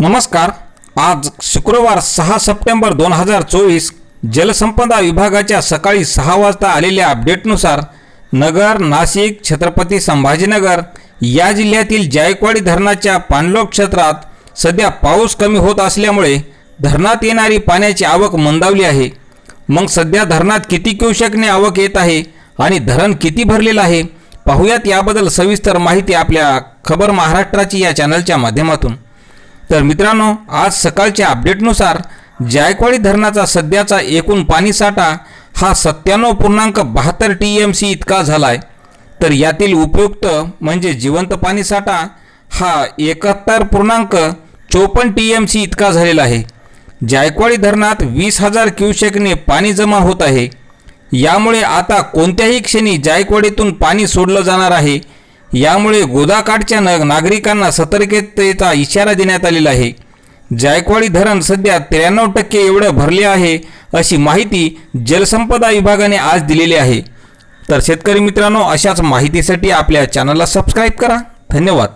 नमस्कार. आज शुक्रवार सहा सप्टेंबर दोन हजार चोवीस जलसंपदा विभागाच्या सकाळी सहा वाजता आलेल्या अपडेटनुसार नगर नाशिक छत्रपती संभाजीनगर या जिल्ह्यातील जायकवाडी धरणाच्या पाणलोट क्षेत्रात सध्या पाऊस कमी होत असल्यामुळे धरणात येणारी पाण्याची आवक मंदावली आहे. मग सध्या धरणात किती क्युशकने आवक येत आहे आणि धरण किती भरलेलं आहे पाहुयात याबद्दल सविस्तर माहिती आपल्या खबर महाराष्ट्राची या चॅनलच्या माध्यमातून. तर मित्रांनो आज सकाळच्या अपडेटनुसार जायकवाडी धरणाचा सध्याचा एकूण पाणीसाठा हा सत्त्याण्णव पूर्णांक बहात्तर टी एम सी इतका झाला आहे तर यातील उपयुक्त म्हणजे जिवंत पाणीसाठा हा एकाहत्तर पूर्णांक चोपन्न टी एम सी इतका झालेला आहे. जायकवाडी धरणात वीस हजार क्युसेकने पाणी जमा होत आहे. यामुळे आता कोणत्याही क्षणी जायकवाडीतून पाणी सोडलं जाणार आहे. यामुळे गोदाकाठच्या न नागरिकांना सतर्कतेचा इशारा देण्यात आलेला आहे. जायकवाडी धरण सध्या त्र्याण्णव टक्के एवढं भरले आहे अशी माहिती जलसंपदा विभागाने आज दिलेली आहे. तर शेतकरी मित्रांनो अशाच माहितीसाठी आपल्या चॅनलला सबस्क्राईब करा. धन्यवाद.